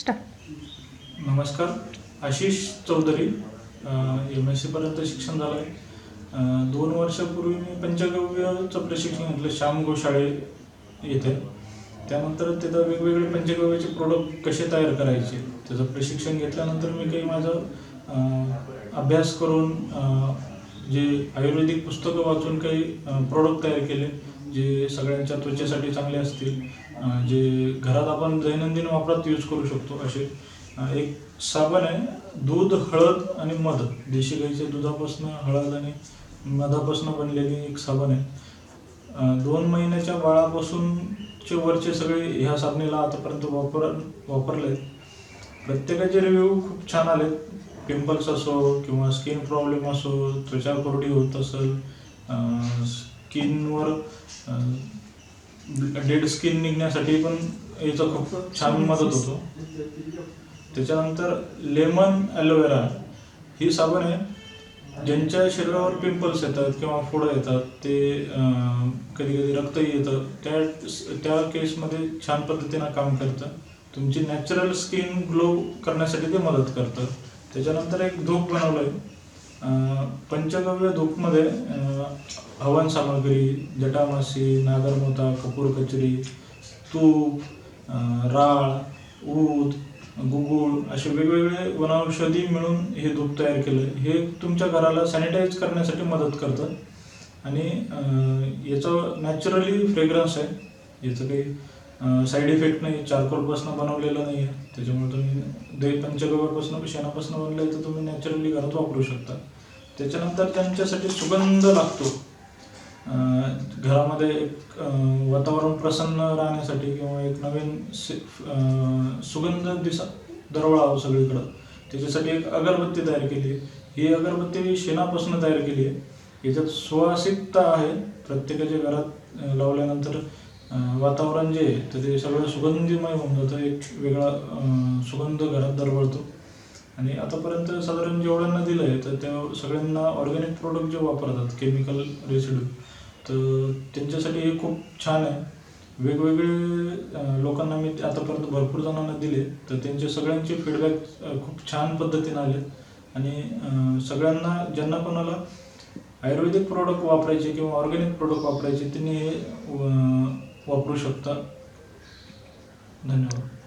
Start नमस्कार Ashish Chaudhari M S सीपर्यंत शिक्षण झालं आहे दोन वर्षापूर्वी मी पंचगव्यचं प्रशिक्षण घेतलं श्याम गोशाळे येथे. त्यानंतर तिथं वेगवेगळे पंचगव्याचे प्रोडक्ट कसे तयार करायचे त्याचं प्रशिक्षण घेतल्यानंतर मी काही माझं अभ्यास करून जे आयुर्वेदिक पुस्तकं वाचून काही प्रोडक्ट तयार केले जे सगळ्यांच्या त्वचेसाठी चांगले असतील जे घरात आपण दैनंदिन वापरात यूज करू शकतो असे एक साबण आहे दूध हळद आणि मध. देशी गाईच्या दुधापासून हळद आणि मधापासून बनलेली एक साबण आहे. दोन महिन्याच्या बाळापासूनचे वरचे सगळे ह्या साबणीला आतापर्यंत वापर वापरले प्रत्येकाचे रिव्ह्यू खूप छान आले पिंपल्स असो किंवा स्किन प्रॉब्लेम असो त्वचा कोरडी होत असेल स्किनवर डेड स्किन निघण्यासाठी पण याचा खूप छान मदत होतो. त्याच्यानंतर लेमन ॲलोवेरा ही साबण आहे. ज्यांच्या शरीरावर पिंपल्स येतात किंवा फोडं येतात ते कधी कधी रक्तही येतं. त्या त्या केसमध्ये छान पद्धतीनं काम करतं. तुमची नॅचरल स्किन ग्लो करण्यासाठी ते मदत करतं. त्याच्यानंतर एक धूप बनवलं आहे पंचगव्य धूपमध्ये हवन सामग्री जटामासी नागरमोता कपूर कचरी तूप राळ ऊद गुगुळ असे वेगवेगळे वनौषधी मिळून हे धूप तयार केलं. हे तुमच्या घराला सॅनिटाईज करण्यासाठी मदत करतं. आणि याचं नॅचरली फ्रेग्रन्स आहे. याचं काही साईड इफेक्ट नाही. चारकोलपासून बनवलेलं नाही आहे. त्याच्यामुळे तुम्ही दही पंचगव्यापासून शेणापासून बनलं आहे तर तुम्ही नॅचरली घरात वापरू शकता. त्याच्यानंतर त्यांच्यासाठी सुगंध लागतो. घरामध्ये एक वातावरण प्रसन्न राहण्यासाठी किंवा एक नवीन सुगंध दिसा दरवळावं सगळीकडं. त्याच्यासाठी एक अगरबत्ती तयार केली आहे. ही अगरबत्ती शेणापासून तयार केली आहे. याच्यात सुवासिकता आहे. प्रत्येकाच्या घरात लावल्यानंतर वातावरण जे आहे तर ते सगळं सुगंधीमय होऊन जातं. एक वेगळा सुगंध घरात दरवळतो. आणि आतापर्यंत साधारण जेवढ्यांना दिलं आहे तर त्या सगळ्यांना ऑर्गॅनिक प्रोडक्ट जे वापरतात केमिकल रेसिड्यू तर त्यांच्यासाठी हे खूप छान आहे. वेगवेगळे लोकांना मी आतापर्यंत भरपूर जणांना दिले तर त्यांचे सगळ्यांचे फीडबॅक खूप छान पद्धतीने आले आणि सगळ्यांना ज्यांना कोणाला आयुर्वेदिक प्रोडक्ट वापरायचे किंवा ऑर्गॅनिक प्रोडक्ट वापरायचे त्यांनी हे वापरू शकता. धन्यवाद.